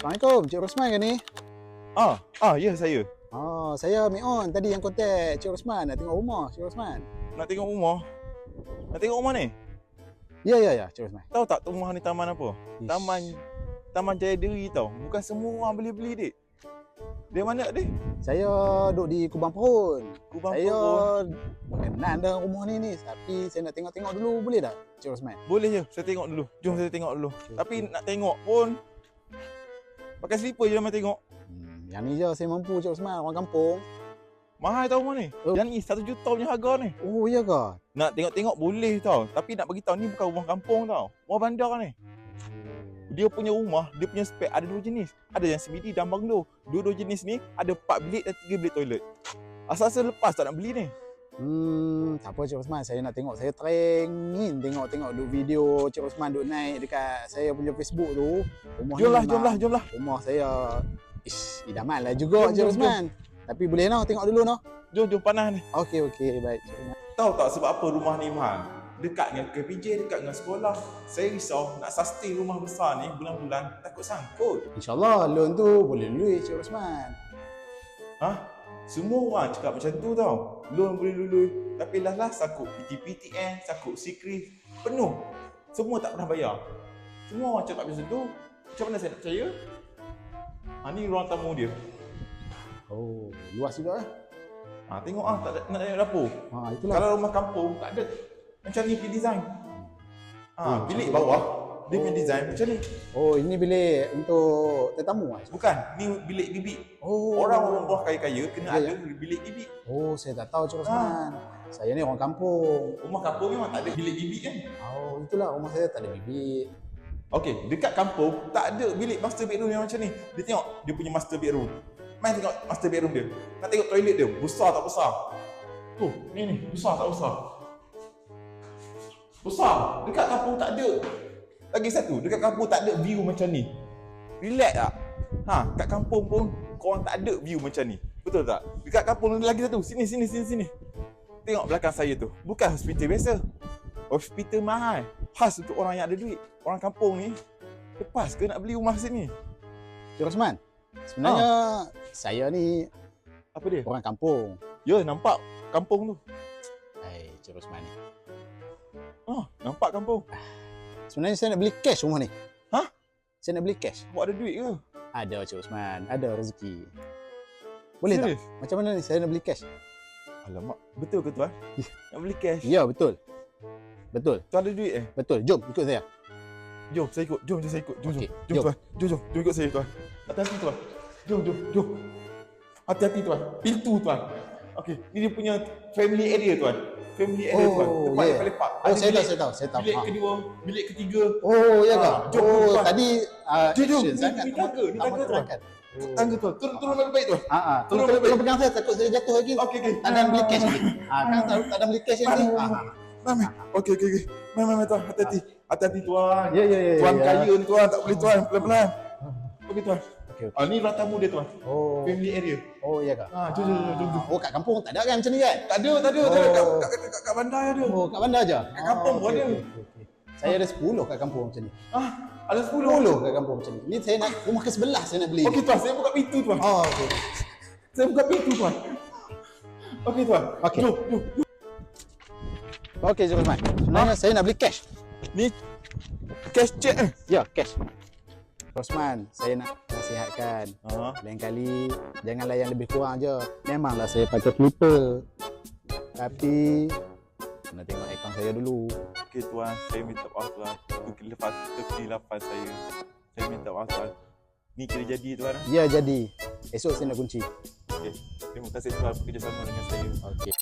Assalamualaikum, Cik Rosman ke ni? Ah, ah, ya saya. Oh, saya Mion tadi yang kontak Cik Rosman nak tengok rumah Cik Rosman. Nak tengok rumah. Nak tengok rumah ni? Ya, ya, ya, Cik Rosman. Tahu tak rumah ni taman apa? Ish. Taman Taman Jaya Diri tau. Bukan semua orang boleh beli dik. Dia mana dik? Saya duduk di Kubang Pohon. Kubang saya Pohon. berkenan dah rumah ni ni. Tapi saya nak tengok-tengok dulu boleh tak Cik Rosman? Boleh je, saya tengok dulu. Jom saya tengok dulu. Okey, Tapi okey. nak tengok pun pakai slipper je memang tengok. Hmm, yang ni je saya mampu Cik Rosman, orang kampung. Mahal tau rumah ni. Oh. Yang ni satu juta punya harga ni. Oh, iya ke? Nak tengok-tengok boleh tau. Tapi nak bagi tahu ni bukan rumah kampung tau. Rumah bandar ni. Dia punya rumah, dia punya spek ada dua jenis. Ada yang CBD dan banglo. Dua-dua jenis ni ada 4 bilik dan 3 bilik toilet. Asal-asal lepas tak nak beli ni. Hmm, tak apa Cik Rosman, saya nak tengok. Saya teringin tengok-tengok duk video Cik Rosman duk naik dekat saya punya Facebook tu. Rumah Jomlah, memang- jomlah, jomlah. rumah saya ish, idaman lah juga Jom, Cik jom, Rosman. Tapi boleh noh tengok dulu noh. Jom, jom panas ni. Okey okey baik Cik Rosman. Tahu tak sebab apa rumah ni mahal? Dekat dengan KPJ, dekat dengan sekolah. Saya risau nak sustain rumah besar ni bulan-bulan takut sangkut. InsyaAllah loan tu boleh lulus Cik Rosman. Ha? Semua orang cakap macam tu tau. Loan boleh lulus. Tapi lah lah sakut PTPTN, sakut Sikris. Penuh. Semua tak pernah bayar. Semua orang cakap macam tu. Macam mana saya nak percaya? Ha, ni ruang tamu dia. Oh, luas juga eh. Ha, tengok ah, tak ada, nak tengok dapur. Ha itulah. Kalau rumah kampung, tak ada. Macam ni punya design. Ha, Hmm, bilik bawah, dia punya design macam ni. Oh, ini bilik untuk tetamu ah. Bukan, ni bilik bibik. Oh. Orang-orang bawah kaya-kaya kena Ya, ada bilik bibik. Oh, saya tak tahu Cik Rosman. Saya ni orang kampung. Rumah kampung memang tak ada bilik bibik kan? Oh, itulah rumah saya tak ada bibik. Okey, dekat kampung tak ada bilik master bedroom yang macam ni. Dia tengok dia punya master bedroom. Main tengok master bedroom dia. Nak tengok toilet dia, besar tak besar. Tu, ni ni, besar tak besar. Besar. Dekat kampung tak ada. Lagi satu, dekat kampung tak ada view macam ni. Relax tak? Ha, kat kampung pun korang tak ada view macam ni. Betul tak? Dekat kampung lagi satu. Sini, sini, sini, sini. Tengok belakang saya tu. Bukan hospital biasa. Hospital mahal. Khas untuk orang yang ada duit. Orang kampung ni, lepas ke nak beli rumah sini? Cik Rosman, sebenarnya saya ni Apa dia? orang kampung. Ya, nampak kampung tu. Hai, Cik Rosman ni. Ah, nampak kampung. Sebenarnya saya nak beli cash rumah ni. Hah? Saya nak beli cash. Awak ada duit ke? Ada Cik Rosman, ada rezeki. Boleh tak? Serius? Macam mana ni saya nak beli cash? Alamak, betul ke tuan? Nak beli cash? Ya, betul. Betul, Tuan ada duit eh? betul. Jom ikut saya. Jom, saya ikut. Jom, jom saya ikut. Jom, jom. Jom, jom. tuan. Jom, jom. Jom ikut saya tuan. Hati-hati tuan. Jom, jom, jom. Hati-hati tuan. Pintu tuan. Okey, ni dia punya family area tuan. Family area Oh, tuan. Tempat yeah. yang lepak. Oh, saya tahu, saya tahu, saya tahu. Bilik Ha. kedua, bilik ketiga. Oh, ya ke? Ah, oh, tuan. tadi uh, Jom, jom. action Ni- sangat. ni tangga, ni tangga, tuan. Oh. Tangga tuan. Turun, turun baik-baik tuan. Ah, ah. Tolong, Turun tolong, tolong pegang saya takut saya jatuh lagi. Okey, okey. Tak ada beli cash lagi. Tak ada beli cash lagi. Mai. Okey, okey, okey. Mai, mai tuan. Hati-hati. Hati-hati tuan. Ya, ya, ya. Tuan ya. kaya ni tuan. Tak boleh tuan. Pelan-pelan. Okey tuan. Okey, okey. Ah, ni ruang tamu dia tuan. Oh. Family area. Oh, ya ke? Ah, jom, jom, jom, jom. Oh, kat kampung tak ada kan macam ni kan? Tak ada, tak ada. Tak ada. Kat, Oh. kat, kat, kat, bandar ada. Oh, kat bandar je? Kat kampung Oh, pun okey, ada. okey, okey, okey. Saya ada 10 kat kampung macam ni. Ah, ada 10. 10 kat kampung macam ni. Ni saya nak rumah ke sebelah saya nak beli. Okey tuan, saya buka pintu tuan. Oh, okey. Saya buka pintu tuan. Okey tuan. Okey. Jom, jom. Okey, Zul Rahman. Sebenarnya saya nak beli cash. Ni cash check eh. Ya, cash. Rosman, saya nak nasihatkan. Ah, Lain kali janganlah yang lebih kurang je. Memanglah saya pakai flipper. Tapi kena tengok akaun saya dulu. okey tuan, saya minta maaf tuan. Kekelipan kekelipan saya. Saya minta maaf tuan. Ni kira jadi tuan. ah. Ya jadi. Esok saya nak kunci. Okey. Terima kasih tuan bekerjasama dengan saya. Okey.